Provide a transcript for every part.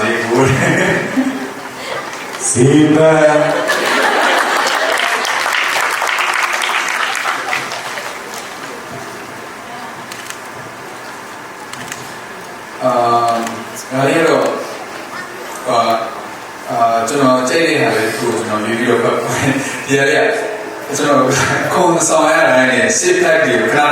စေဘူးဇေဘန်အာငါလေးတော့အာအာကျွန်တော်ကြိတ်နေတာလေကိုကျွန်တော်ရေးပြီးတော့ပတ်ဒီရရကျွန်တော်ခုံဆောင်ရတာနဲ့ sit pack တွေခဏ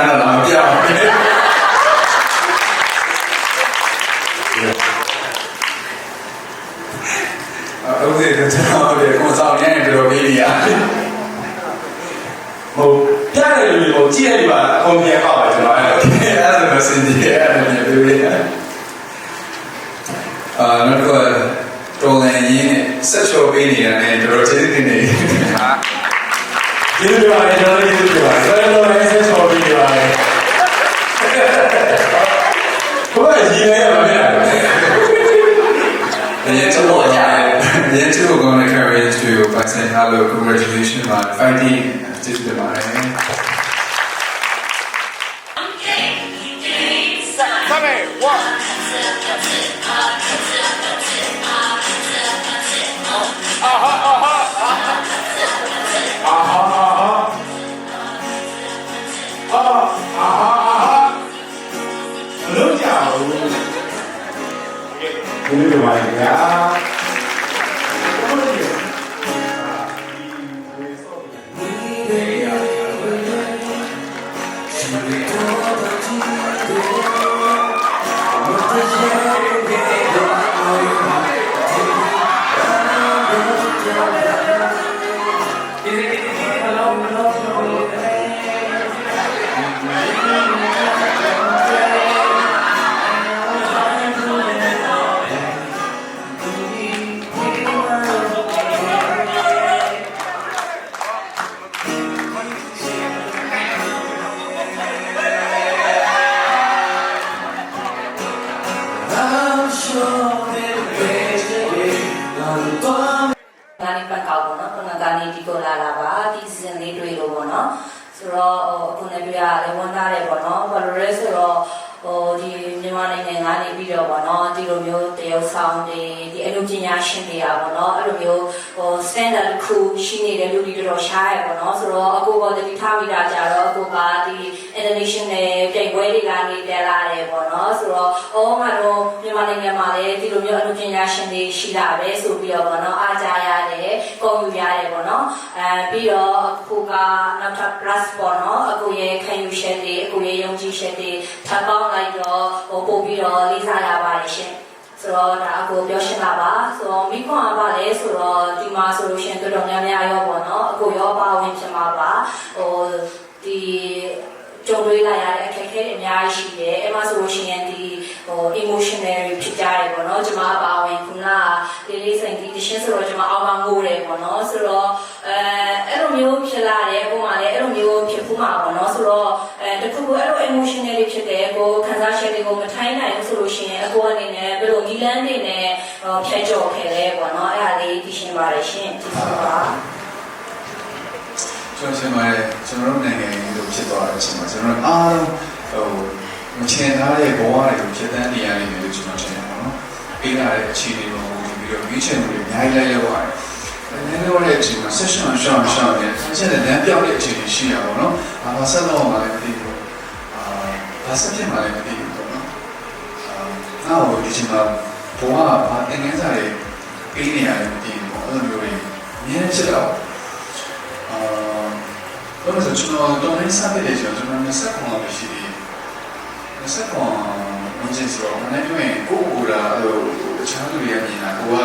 ခဏ ဆက်ချော်ပေးနေရတယ်တော်တော်ကျေးဇူးတင်နေဟာကျေးဇူးပါကျွန်တော်ကျေးဇူးပါဆက်လို့လည်းဆက်ချော်ပြီးပါလေဘုရားကြီးလည်းရပါမယ် The Yentl the Yentl are going to carry into by saying hello, congratulations on fighting. Just the mind. Come ဒီလိုပါ နေပတ်ကောက်ပေါ့နော်ခုနကနေဒီကိုလာလာပါဒီ season လေးတွေ့လို့ပေါ့နော်ဆိုတော့ဟိုအခုလည်းတွေ့ရတယ်ဝန်သားတယ်ပေါ့နော်ဘာလို့လဲဆိုတော့ ဟိုဒီမြန်မာနိုင်ငံကနေပြီးတော့ပေါ့နော်ဒီလိုမျိုးတရုတ်ဆောင်တွေဒီအလုပ်ပညာရှင်တွေကပေါ့နော်အဲ့လိုမျိုးဟို standard တစ်ခုရှိနေတဲ့လူတွေတော်တော်ရှားရပေါ့နော်ဆိုတော့အခုပေါ်တတိထားမိတာကြတော့အခုကဒီ international ပြိုင်ပွဲတွေကနေတက်လာတယ်ပေါ့နော်ဆိုတော့အော်ငါတို့မြန်မာနိုင်ငံမှာလည်းဒီလိုမျိုးအလုပ်ပညာရှင်တွေရှိလာပဲဆိုပြီးတော့ပေါ့နော်အားကြရတယ် ကုန်ယူရတယ်ပေါ့နော်အဲပြီးတော့အခုကနောက်ထပ် plus ပေါ့နော်အခုရဲ့ခံယူချက်တွေအခုရဲ့ယုံကြည်ချက်တွေထပ်ပေါင်းလိုက်တော့ဟိုပို့ပြီးတော့လေးစားရပါတယ်ရှင်ဆိုတော့ဒါအကိုပြောရှင်းတာပါဆိုတော့မိခွန်ကပါလဲဆိုတော့ဒီမှာဆိုလို့ရှရင်တော်တော်များများရောပေါ့နော်အကိုရောပါဝင်ဖြစ်မှာပါဟိုဒီကြုံတွေ့လာရတဲ့အခက်အခဲ တွေအများကြီးရှိတယ်အဲ့မှာဆိုလို့ရှိရင်ဒီဟို emotional တွေဖြစ်ကြတယ်ပေါ့နော်ကျွန်မအပါဝင်ခုနကလေးလေးစိန်ဒီတရှင်းဆိုတော့ကျွန်မအောက်မှာငိုတယ်ပေါ့နော်ဆိုတော့အဲအဲ့လိုမျိုးဖြစ်လာတယ်ပုံမှန်လည်းအဲ့လိုမျိုးဖြစ်ဖို့မှာပေါ့နော်ဆိုတော့အဲတခုခုအဲ့လို emotional တွေဖြစ်တယ်ကိုခံစားချက်တွေကိုမထိုင်းနိုင်ဘူးဆိုလို့ရှိရင်အကိုအနေနဲ့ဘယ်လိုနီလန်းတွေနဲ့ဟိုဖြတ်ကျော်ခဲ့လဲပေါ့နော်အဲ့ဒါလေးသိရှင်းပါတယ်ရှင်ကျေးဇူးပါကျွန်တော်ရှင်မရဲ့ကျွန်တော်တို့နိုင်ငံကြီးလိုဖြစ်သွားတဲ့အချိန်မှာကျွန်တော်တို့အားလုံး ဟိုမချင်သားတဲ့ဘဝတွေကိုဖြစ်တန်းနေရနေတယ်လို့ကျွန်တော်ထင်တယ်ပေါ့နော်။ပေးလာတဲ့အခြေအနေတွေကိုပြီးတော့ရွေးချယ်မှုတွေအများကြီးလိုက်ရောက်ပါတယ်။အဲလိုတဲ့အချိန်မှာ session ရှောင်းရှောင်းနဲ့ဆက်တဲ့လမ်းပြောင်းတဲ့အခြေအနေရှိရပါတော့။အာဘာဆက်တော့မှလည်းမသိဘူး။အာဘာဆက်ဖြစ်မှလည်းမသိဘူးပေါ့နော်။အာနောက်ဒီချိန်မှာဘဝကဘာသင်ခန်းစာတွေပေးနေရတယ်မသိဘူးပေါ့။အဲ့လိုမျိုးတွေအများကြီးဖြစ်တော့အာဘာလို့လဲဆိုတော့ကျွန်တော်တော်လေးစတဲ့ကျွန်တော်ကျွန်တော်20ခုလောက်ရှိသေးတယ်။ 20ခုဝင်ကျဆိုတော့မနေ့ကကိုကိုလာဟိုတခြားလူတွေကမြင်တာကိုက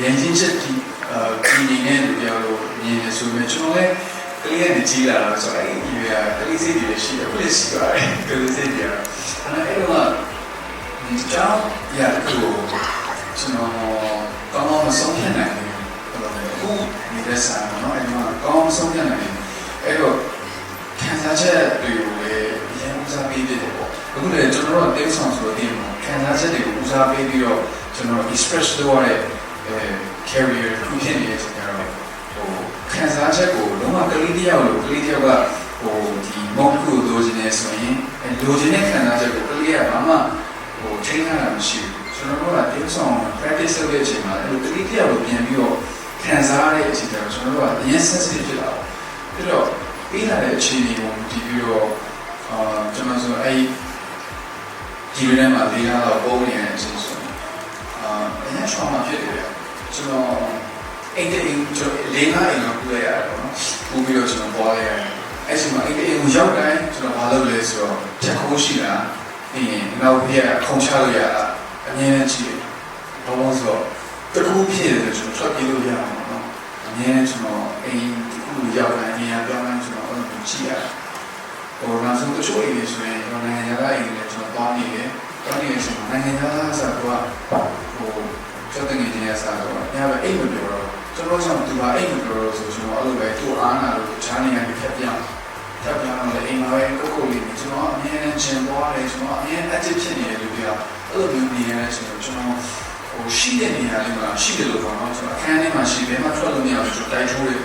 ရင်းချင်းချက်ဒီအာဒီနေတဲ့လူတွေလို့မြင်နေဆိုပေမဲ့ကျွန်တော်လည်းကလေးနဲ့ကြီးလာတော့ဆိုတော့အဲ့ဒီရကလေးစိတ်တွေရှိတယ်ဘယ်လိုရှိပါလဲကလေးစိတ်တွေအဲ့အဲ့တော့ဒီကြောင့်ရကိုကျွန်တော်ကောင်းအောင်ဆုံးဖြတ်နိုင်တယ်ဘယ်လိုလဲအခုနေတဲ့ဆာနော်အဲ့ဒီမှာကောင်းအောင်ဆုံးဖြတ်နိုင်တယ်အဲ့တော့ ခံစားချက်တွေကိုလည်းအရင်ဦးစားပေးတယ်ပေါ့အခုလည်းကျွန်တော်တို့တင်းဆောင်ဆိုတဲ့ခံစားချက်တွေကိုဦးစားပေးပြီးတော့ကျွန်တော် express လုပ်ရတဲ့အဲ carrier ခုဖြစ်နေတဲ့ဆိုတော့ဟိုခံစားချက်ကိုလုံးဝကလေးတစ်ယောက်လိုကလေးတစ်ယောက်ကဟိုဒီမုံခုလိုချင်နေဆိုရင်အဲလိုချင်တဲ့ခံစားချက်ကိုကလေးကဘာမှဟိုချိန်ရတာမရှိဘူးကျွန်တော်တို့ကဒီဆောင် practice လုပ်တဲ့အချိန်မှာအဲ့လိုတတိယကိုပြန်ပြီးတော့ခံစားရတဲ့အချိန်ကျတော့ကျွန်တော်တို့ကအရင် sensitive ဖြစ်လာတယ်ပြီးတော့ ပြီးလာတဲ့အခြေအနေကိုဒီပြီးတော့အာကျွန်တော်ဆိုအဲ့ဒီလိုနဲ့မှလေးလာတော့ပုံနေတဲ့အချိန်ဆိုအာအရင်ဆောင်မှာဖြစ်တယ်ကျွန်တော်အိတ်တိတ်ကျွန်တော်လေးငါးအိမ်ကပူရရတယ်ပေါ့နော်ပူပြီးတော့ကျွန်တော်ပွားရရတယ်အဲ့ဒီမှာအိတ်တိတ်ကိုရောက်တိုင်းကျွန်တော်မလုပ်လဲဆိုတော့ချက်ခိုးရှိတာပြီးရင်နောက်ပြည့်ခုံချလို့ရတာအမြဲတမ်းကြည့်တယ်ဘာလို့ဆိုတော့တကူဖြစ်တယ်ကျွန်တော်ထွက်ပြေးလို့ရအောင်ပေါ့နော်အမြဲတမ်းကျွန်တော်အိမ် တကူရောက်တိုင်းနေရာပြောင်းတိုင်းကျွန်တော်အဲ့လိုကြည့်ရတယ်ဟိုနောက်ဆုံးတချို့အိမ်တွေဆိုရင်ကျွန်တော်နိုင်ငံသားအိမ်တွေကျွန်တော်သွားနေတယ်သွားနေတဲ့အချိန်မှာနိုင်ငံသားဆိုတော့ဟိုကျောင်းတင်နေရစားတော့ညဘက်အိမ်မပြောတော့ကျွန်တော်ဆောင်သူကအိမ်မပြောတော့ဆိုကျွန်တော်အဲ့လိုပဲသူ့အားနာလို့ချားနေရတယ်ဖြတ်ပြောင်းဖြတ်ပြောင်းတော့အိမ်မှာပဲကိုကိုလေးကျွန်တော်အမြဲတမ်းချင်သွားတယ်ကျွန်တော်အမြဲ active ဖြစ်နေတယ်လို့ပြောအဲ့လိုမျိုးနေရတဲ့ဆိုတော့ကျွန်တော်ဟိုရှိတဲ့နေရာလေးမှာရှိတယ်လို့ပေါ့နော်ကျွန်တော်အခန်းထဲမှာရှိတယ်မှာထွက်လို့မရဘူးကျွန်တော်တိုက်ထိုးတယ်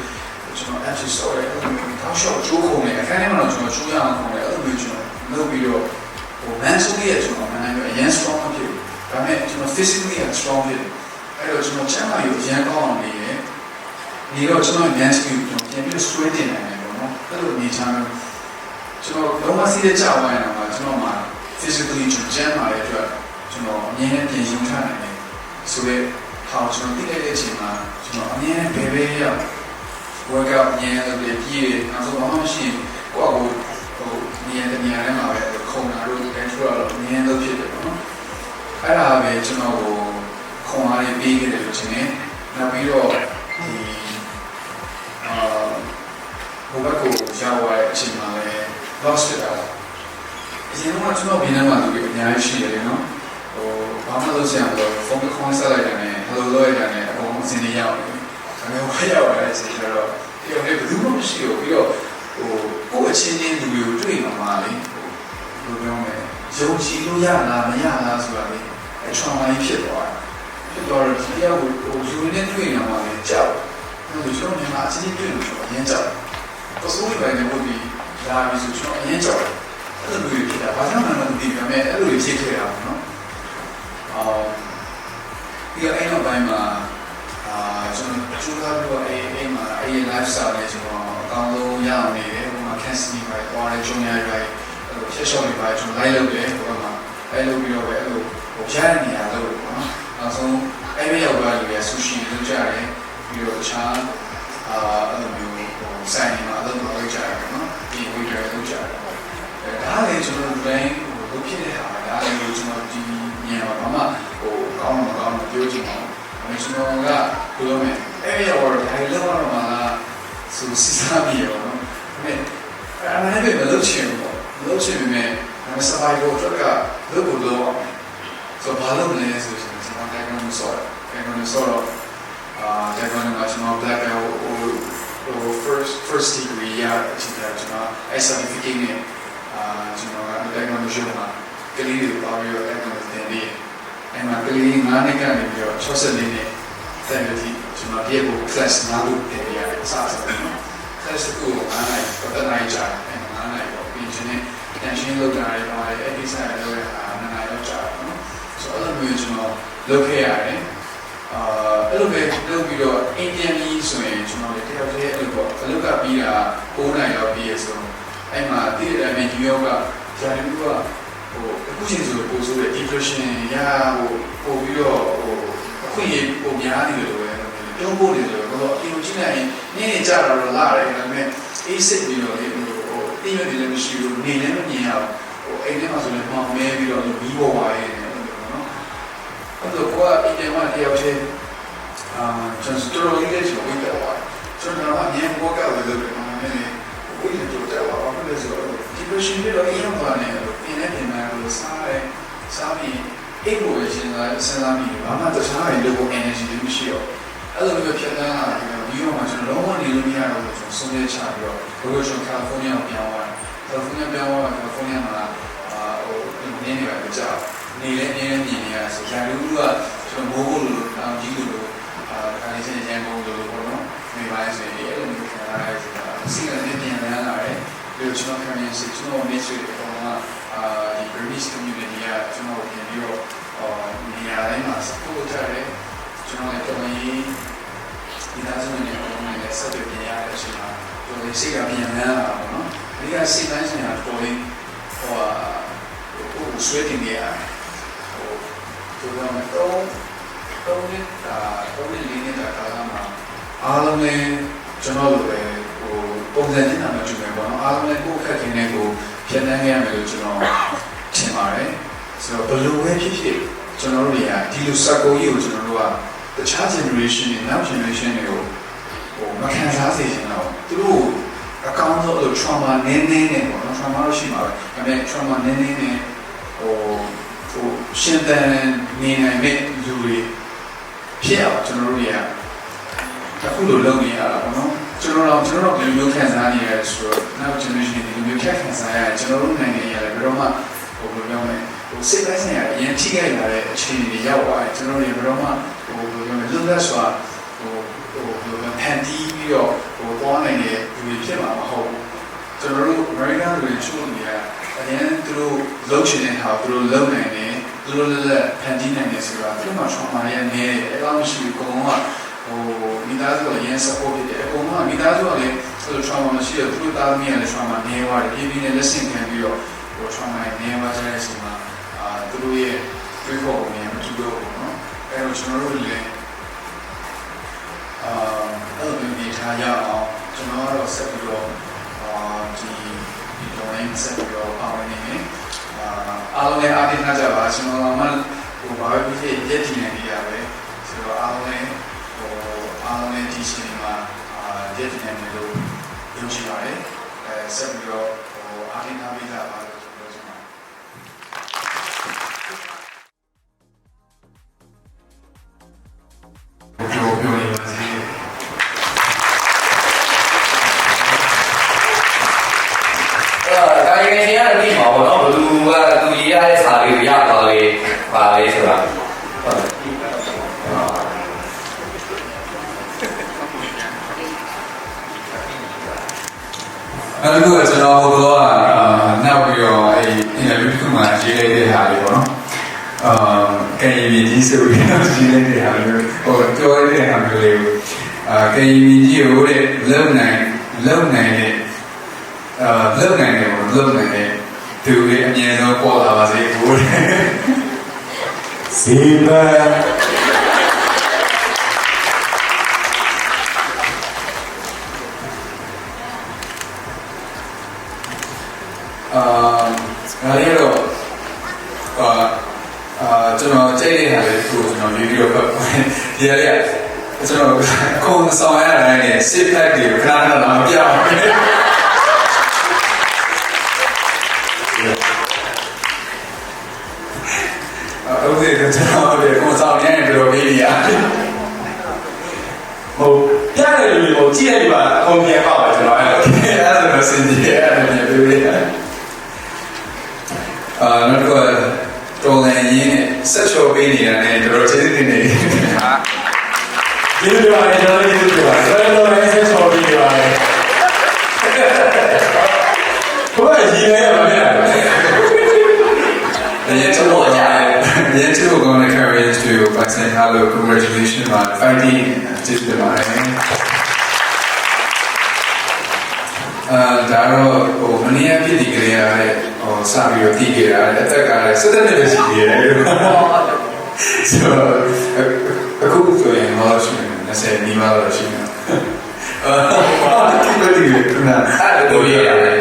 ကျွန်တော် active ဆော့တယ်အဲ့လိုမျိုးထောက်လျှောက်ချိုးခုံတယ်အခန်းထဲမှာတော့ကျွန်တော်ချိုးရအောင်ခုံတယ်အဲ့လိုမျိုးကျွန်တော်လုပ်ပြီးတော့ဟို man ဆိုရဲ့ကျွန်တော်မနိုင်ဘူးအရင် strong ဖြစ်တယ်ဒါပေမဲ့ကျွန်တော် physically strong ဖြစ်တယ်အဲ့တော့ကျွန်တော်ချမ်းသာရေးအရင်ကောင်းအောင်နေတယ်ဒီတော့ကျွန်တော် man skill ကျွန်တော်ပြန်ပြီး strength တင်နိုင်တယ်ပေါ့နော်အဲ့လိုအနေချမ်းလို့ကျွန်တော်လုံးဝစီးတဲ့ကြောက်ဝိုင်းတာမှာကျွန်တော်မှာ physically ကျွန်တော်ကျန်းမာတဲ့အတွက်ကျွန်တော်အမြဲတမ်းပြင်ယူထားနိုင်တယ်ဆိုတော့ဟောကျွန်တော်သိလိုက်တဲ့အချိန်မှာကျွန်တော်အမြဲတမ်းဘယ်ပဲရောက် workout အမြဲတမ်းလုပ်ပြီးပြည့်တယ်နောက်ဆုံးဘာမှမရှိဘူးကိုယ့်အကိုဟိုနေရာတနေရာထဲမှာပဲခုံတာတို့ control တော့အမြဲတမ်းလုပ်ဖြစ်တယ်ပေါ့နော်အဲ့ဒါပဲကျွန်တော်ကိုခုံအားလေးပေးခဲ့တယ်လို့ထင်တယ်နောက်ပြီးတော့ဒီအာဘဝကိုရောက်သွားတဲ့အချိန်မှာလည်း lost ဖြစ်တာအရင်ကကျွန်တော်ဘင်းထဲမှာလူတွေအများကြီးရှိတယ်နော်ဟိုဘာမှလုပ်စရာမလိုဖုန်းကခေါင်းဆက်လိုက်တယ်နဲ့ hello လုပ်လိုက်တယ်နဲ့အကုန်အစင်းနေရောက်တယ် ဒါမျိုးဝရောက်လာတဲ့အချိန်ကျတော့ဒီလိုလည်းဘယ်သူမှမရှိဘူးပြီးတော့ဟိုကိုယ့်အချင်းချင်းလူတွေကိုတွေ့မှာမှလေဟိုဘယ်လိုပြောမလဲယုံကြည်လို့ရလားမရလားဆိုတာလေအချောင်းလေးဖြစ်သွားတယ်ဖြစ်သွားတော့ဒီရောက်ကိုဟိုယူနေတွေ့နေမှာလေကြောက်တယ်ဟိုကျွန်တော်မြန်မာအချင်းချင်းတွေ့လို့ဆိုတော့အရင်ကြောက်တယ်ပစိုးလေးပိုင်းနဲ့ဘုရားလာပြီးဆိုကျွန်တော်အရင်ကြောက်တယ်အဲ့လိုမျိုးဖြစ်တာဘာကြောင့်မှမသိဘူးဒါပေမဲ့အဲ့လိုဖြစ်ခဲ့တာပေါ့နော်အော်ဒီအဲ့နောက်ပိုင်းမှာ အာကျွန်တော်ကျူလာပြီးတော့အဲ့အဲ့မှာအဲ့ lifestyle လေးကျွန်တော်အကောင်းဆုံးရအောင်နေတယ်ဟိုမှာ cancer တွေပါသွားတယ်ဂျုံရရိုက်အဲ့လိုချက်ချောင်းတွေပါကျွန်တော်လိုက်လုပ်တယ်ဟိုမှာလိုက်လုပ်ပြီးတော့ပဲအဲ့လိုဟိုရတဲ့နေရာလုပ်ပေါ့နော်နောက်ဆုံးအဲ့ဒီရောက်သွားတယ်ဆူရှီလုပ်ကြတယ်ပြီးတော့တခြားအာအဲ့လိုမျိုးဟိုဆိုင်နေမှာလုပ်လုပ်ကြတယ်နော်ဒီ waiter လုပ်ကြတယ်အဲဒါလည်းကျွန်တော်တိုင်းဟိုလုပ်ဖြစ်တဲ့ဟာဒါလည်းကျွန်တော်ဒီညမှာဘာမှဟိုကောင်းမကောင်းပြောချင်အောင် အဲကျွန်တော်ကဘယ်လိုလဲအဲ့ဒီရောက်တော့ဒါလည်းလောက်တော့မှစူစီစားပြီးရောနော်အဲ့အဲ့ဒါလည်းမလုပ်ချင်ဘူးပေါ့မလုပ်ချင်ပေမဲ့ဒါစပိုင်ကိုတော့ကလုပ်ဖို့လုပ်အောင်ဆိုဘာလုပ်လဲဆိုရင်ကျွန်တော်တိုင်းကနေဆော့တယ်တိုင်းကနေဆော့တော့အာတိုင်းကနေမှာကျွန်တော် black belt ဟိုဟို first first degree ရအချိန်ကျကျွန်တော်အဲ့ certificate နဲ့အာကျွန်တော်ကတိုင်းကနေရုံးမှာကလေးတွေပါပြီးတော့အဲ့ကနေတင်ပြီး အဲ့မှာကလေး9နှစ်ကနေပြီးတော့64နှစ်နဲ့တိုင်ပြီးကျွန်တော်ပြေဖို့ class 9ခုတင်ရတဲ့အစားအစာနော် class ကို9နိုင်ပတ်နိုင်ကြတယ်9နိုင်တော့ပြီးချင်းနဲ့တန်ရှင်းလောက်တာတွေပါတယ်အဲ့ဒီဆိုင်လောက်ရတာ9နိုင်လောက်ကြတယ်နော်ဆိုတော့အဲ့လိုမျိုးကျွန်တော်လုပ်ခဲ့ရတယ်အာအဲ့လိုပဲလုပ်ပြီးတော့အင်ဒီယန်ကြီးဆိုရင်ကျွန်တော်လည်းတယောက်တည်းအဲ့လိုပေါ့အလုပ်ကပြီးတာ9နိုင်ရောက်ပြီးရဆိုအဲ့မှာတည်တဲ့အတိုင်းနယူးယောက်ကဂျာနီက ဟိုအခုချိန်ဆိုပို့ဆိုတဲ့ depression ရဟိုပို့ပြီးတော့ဟိုအခွင့်အရေးပုံများနေတယ်လို့ပဲပြောဖို့နေတယ်လို့တော့အင်ဂျင်နိုင်နည်းနည်းကြတော့လာတယ်ဒါပေမဲ့အေးစစ်ပြီးတော့လေဟိုအင်းရတယ်လည်းမရှိဘူးနေလည်းမမြင်ရဘူးဟိုအိမ်ထဲမှာဆိုလည်းမောင်မဲပြီးတော့မီးပေါ်ပါရဲ့နော်အဲ့တော့ကိုကအင်ဂျင်မှာတယောက်ချင်းအာကျွန်တော်တော်လေးလေးဆိုဝင်တော့ကျွန်တော်ကအမြင်ဘောကလည်းလုပ်တယ်နော်နည်းနည်းဝိညာဉ်တို့တော့ဘာဖြစ်လဲဆိုတော့ဒီလိုရှင်တွေတော့အရင်ကနေ ပြင်းနေပြင်းနေလို့စားရဲစားပြီးအိတ်ကိုရှင်စားစဉ်းစားပြီးဘာမှတခြားတွေလုပ်ဖို့ energy တွေမရှိတော့အဲ့လိုမျိုးဖြစ်နေတာဒီလိုမျိုးကျွန်တော်လုံးဝနေလို့မရတော့ဘူးကျွန်တော်ဆုံးဖြတ်ချပြီးတော့ဘယ်လိုကျွန်တော်ကယ်လီဖိုးနီးယားကိုပြောင်းသွားတယ်ကယ်လီဖိုးနီးယားပြောင်းသွားတော့ကယ်လီဖိုးနီးယားမှာအာဟိုနင်းနေပါကြနေလဲနေလဲမြင်နေရဆိုဂျာလူကကျွန်တော်မိုးကုတ်လိုတောင်ကြီးလိုအာခါလေးချင်းရန်ကုန်လိုပေါ့နော်နေပါဆိုရင်အဲ့လိုမျိုးခံရတဲ့စီးကနေပြန်လာလာတယ်ပြီးတော့ကျွန်တော်ခံရစီကျွန်တော် message တွေပေါ်မှာအာဒီ Burmese community ကကျွန်တော်ပြန်ပြီးတော့ဟနေရာတိုင်းမှာ support ကြတယ်ကျွန်တော်လည်းတော်တော်ကြီးဒီသားစုနဲ့ပုံနဲ့လည်းဆက်သွယ်ပြင်ရတဲ့အချိန်မှာတော်တော်စိတ်ကပြန်မှန်းလာတာပေါ့နော်ဒီကစိတ်ပိုင်းဆိုင်ရာတော်တော်လေးဟိုဟာဟိုဆွေးတင်နေရတယ်ဟိုသူကတော့တော့တော့နေတာတော့နေနေတာကာလမှာအားလုံးလည်းကျွန်တော်တို့ပဲဟိုပုံစံချင်းတာမတူဘူးပေါ့နော်အားလုံးလည်းကိုယ့်ခက်ခင်နဲ့ကို ဖြတ်သန်းခဲ့ရမယ်လို့ကျွန်တော်ထင်ပါတယ်ဆိုတော့ဘယ်လိုပဲဖြစ်ဖြစ်ကျွန်တော်တို့တွေကဒီလိုစက်ကိုကြီးကိုကျွန်တော်တို့ကတခြား generation တွေနောက် generation တွေကိုဟိုမခံစားစေချင်တော့သူတို့အကောင်းဆုံးလို့ trauma နည်းနည်းနဲ့ပေါ့နော် trauma လို့ရှိမှာပဲဒါပေမဲ့ trauma နည်းနည်းနဲ့ဟိုဟိုရှင်းတန်နေနိုင်တဲ့လူတွေဖြစ်အောင်ကျွန်တော်တို့တွေကအခုလိုလုပ်နေရတာပေါ့နော် ကျွန်တော်တို့ကျွန်တော်တို့ဒီလိုမျိုးခံစားနေရတယ်ဆိုတော့နောက် generation တွေဒီလိုမျိုးဖြတ်ခံစားရတယ်ကျွန်တော်တို့နိုင်ငံရတယ်ဘယ်တော့မှဟိုဘယ်လိုပြောမလဲဟိုစိတ်ပိုင်းဆိုင်ရာအရင်ထိခိုက်လာတဲ့အခြေအနေတွေရောက်သွားတယ်ကျွန်တော်တို့ဘယ်တော့မှဟိုဘယ်လိုပြောမလဲလွတ်လပ်စွာဟိုဟိုဘယ်လိုပြောဖန်တီးပြီးတော့ဟိုသွားနိုင်တဲ့လူတွေဖြစ်မှာမဟုတ်ဘူးကျွန်တော်တို့ American တွေချိုးနေရအရင်သူတို့လုပ်ချင်တဲ့ဟာသူတို့လုပ်နိုင်တယ်သူတို့လည်းလည်းဖန်တီးနိုင်တယ်ဆိုတာသူတို့မှ trauma ရဲ့အနေနဲ့အဲ့လိုမရှိဘူးအကုန်လုံးက ဟိုမိသားစုကရင်း support ဖြစ်တယ်အကုန်လုံးကမိသားစုကလည်းဆို trauma မရှိတော့သူတို့သားသမီးကလည်း trauma နေသွားတယ်ပြည်ပြည်နဲ့လက်ဆင့်ခံပြီးတော့ဟို trauma နေသွားကြတဲ့အချိန်မှာအာသူတို့ရဲ့တွေးခေါ်ပုံတွေမတူတော့ဘူးเนาะအဲ့တော့ကျွန်တော်တို့လည်းအာအဲ့လိုမျိုးနေထားရအောင်ကျွန်တော်ကတော့ဆက်ပြီးတော့အာဒီဒီ domain ဆက်ပြီးတော့ပါဝင်နေတယ်အာအားလုံးလည်းအားပေးထားကြပါကျွန်တော်မှဟိုဘာပဲဖြစ်ဖြစ်ရည်တည်နေနေရပဲဆိုတော့အားလုံးလည်းဟို း အားလုံးလည်းဒီရှင်မှာအာရည်တည်နေတယ်လို့ယုံကြည်ပါတယ်အဲဆက်ပြီးတော့ဟိုအားပေးထားပေးကြပါ နောက်တစ်ခုကကျွန်တော်ဟိုတော့အာနောက်ပြီးတော့အဲ interview တစ်ခုမှရေးလိုက်တဲ့ဟာလေးပေါ့နော်အာကံရည်မြင့်ကြီးဆိုပြီးတော့ရေးလိုက်တဲ့ဟာမျိုးဟိုပြောလိုက်တဲ့ဟာမျိုးလေးကိုအာကံရည်မြင့်ကြီးကိုတဲ့လုံနိုင်လုံနိုင်တဲ့အာလုံနိုင်တယ်ပေါ့လုံနိုင်တဲ့သူတွေအမြင်ဆုံးပေါ်လာပါစေဘိုးတဲ့စီမံ ဒီရက်ကကျွန်တော်ခုံဆောင်ရတာနဲ့စစ်ဖက်တွေခဏခဏလာမပြောင်းအဲ့ဒီကျွန်တော်တို့ကိုစောင့်နေတယ်လို့ပြီးရ။ဟိုပြရတယ်လို့ဟိုကြည့်လိုက်ပါအကုန်ပြန်ပါပါကျွန်တော်အဲ့လိုအဲ့ဒါတော့စင်ကြီးအဲ့ဒါပြန်ပြီးရ။အာနောက်တော့တော်လန်ရင်းနဲ့ဆက်ချော်ပေးနေတာနဲ့တို့တို့ချင်းနေနေ ဒီလိုပါလေကျွန်တော်ဒီလိုပါကျွန်တော်လည်းဆက်ဆော်ပြီးနေပါတယ်ဘုရားကြီးလည်းရပါမယ် The yet to the yet to go on courage to by saying hello, congratulations on fighting just the mind. အာဒါတော့ဟိုမနေ့ကပြည်ဒီကလေးရတဲ့ဟိုစပြီးတော့တည်ကြတာအသက်ကလည်းစတဲ့နဲ့ပဲရှိသေးတယ်လို့ဆိုတော့အခုဆိုရင်ဟောရှိနေ 20နီးပါးတော့ရှိနေအာဒီလိုဒီလိုကနာ အဲ့လိုရေးရတယ်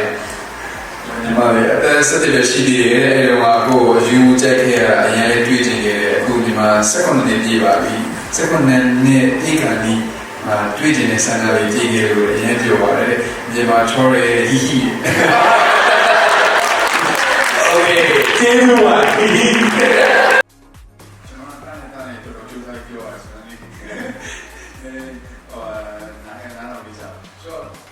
ညီမလေးအသက်ဆက်တဲ့ရှိသေးတယ်အဲ့တော့အခုယူကြိုက်ခဲ့ရအရင်လေးတွေ့ချင်ခဲ့တယ်အခုဒီမှာ7နှစ်ပြည့်ပါပြီ7နှစ်နဲ့ဒီကနေ့အာတွေ့ချင်တဲ့ဆန္ဒလေးပြည့်ခဲ့လို့အရင်ပြောပါတယ်ညီမချောရဲဟီဟီ โอเค ကျေးဇူးပါဒီ ကျွ နိုင်ငံသားတော်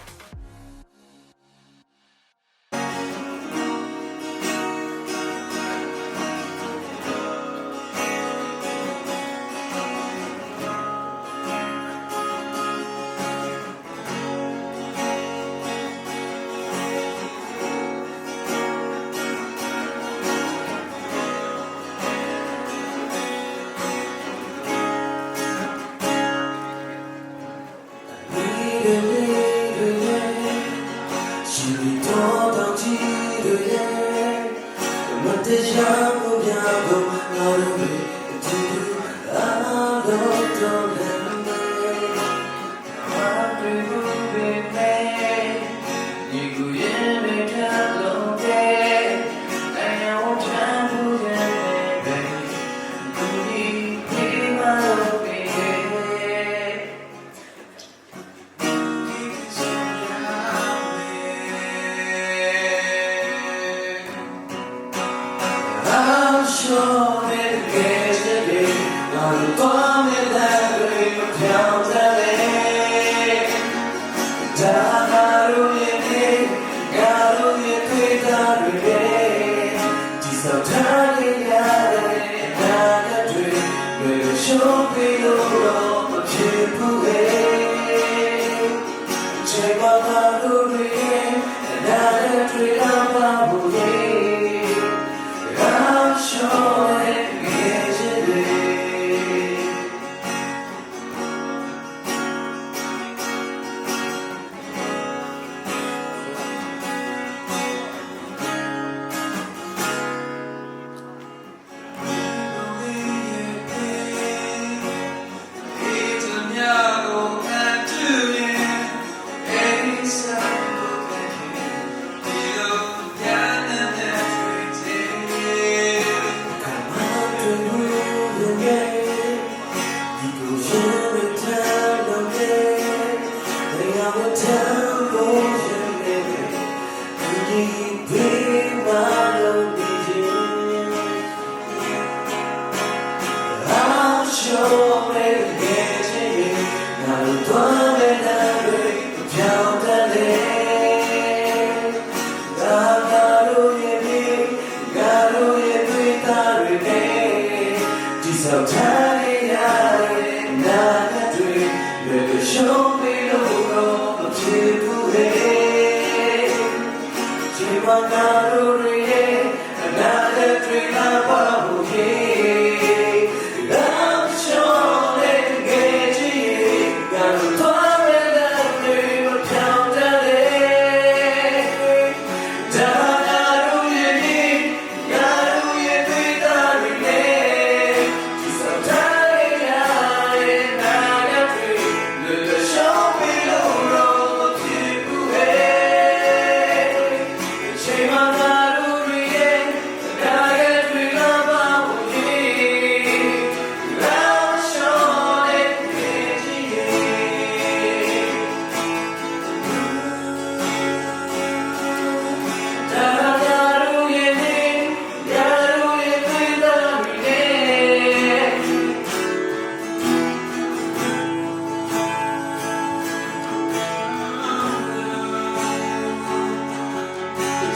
The Shalom.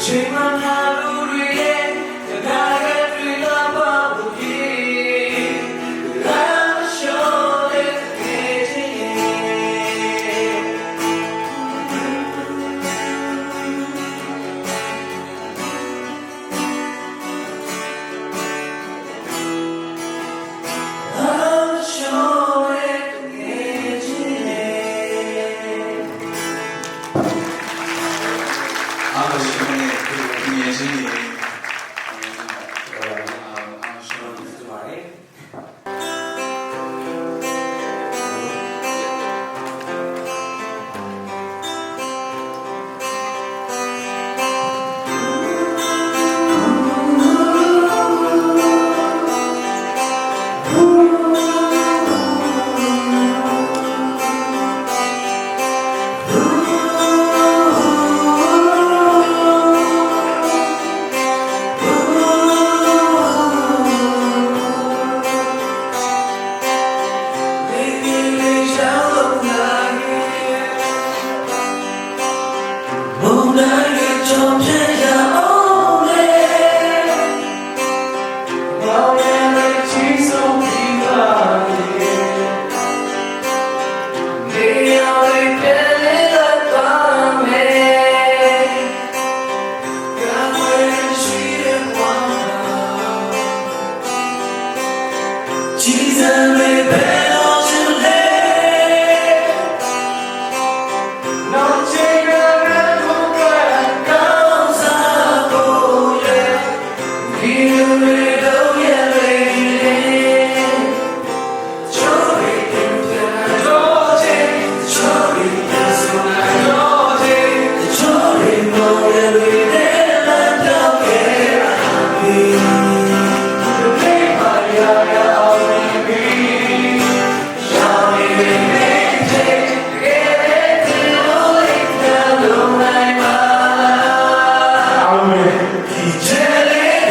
지만 하루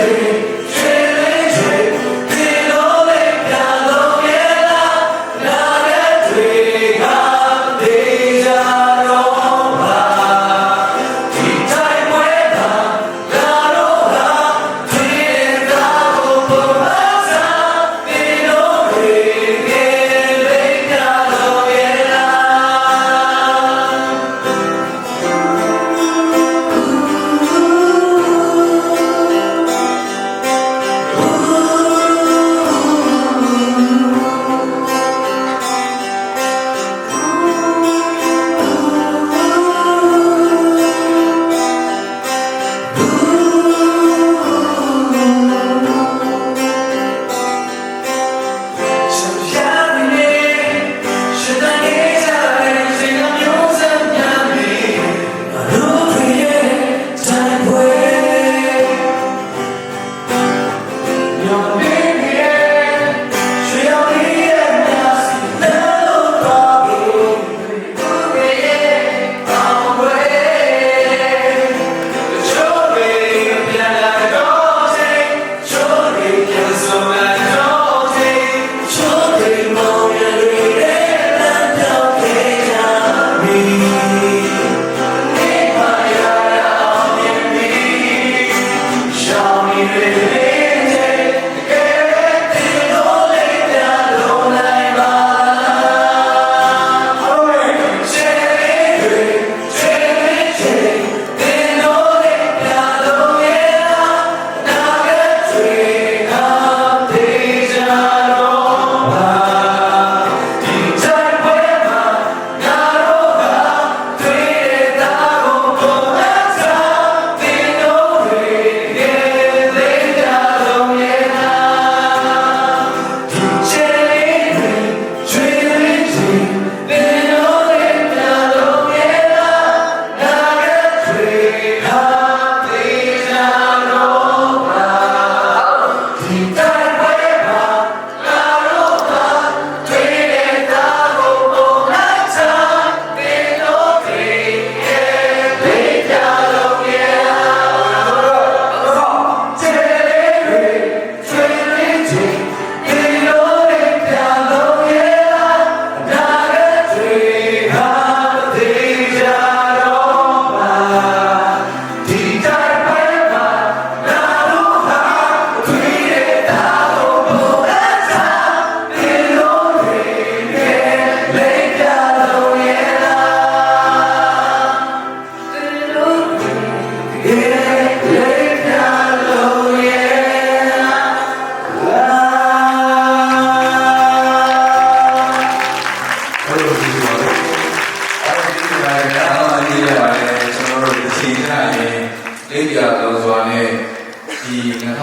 Amen.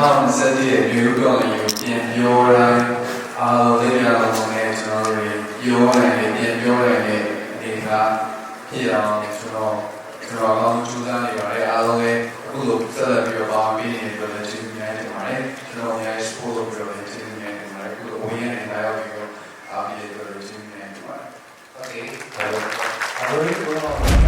2021ရဲ့မျိုးပြောင်းရင်ပြန်ပြောတိုင်းအားလုံးလေးများလုံးနဲ့ကျွန်တော်တို့ပြောနိုင်တယ်ပြန်ပြောနိုင်တဲ့အနေကဖြစ်အောင်ကျွန်တော်ကျွန်တော်ကောင်းကြိုးစားနေပါတယ်အားလုံးလည်းအခုလိုဆက်လက်ပြီးတော့ပါပေးနေတယ်လည်းကျေးဇူးများတင်ပါတယ်ကျွန်တော်များ support လုပ်ပြီးတော့လည်းကျေးဇူးများတင်ပါတယ်အခုလိုဝင်းရနေတာရောက်ပြီးတော့အားပေးရတဲ့ကျေးဇူးများတင်ပါတယ် Okay အားလုံးကတော့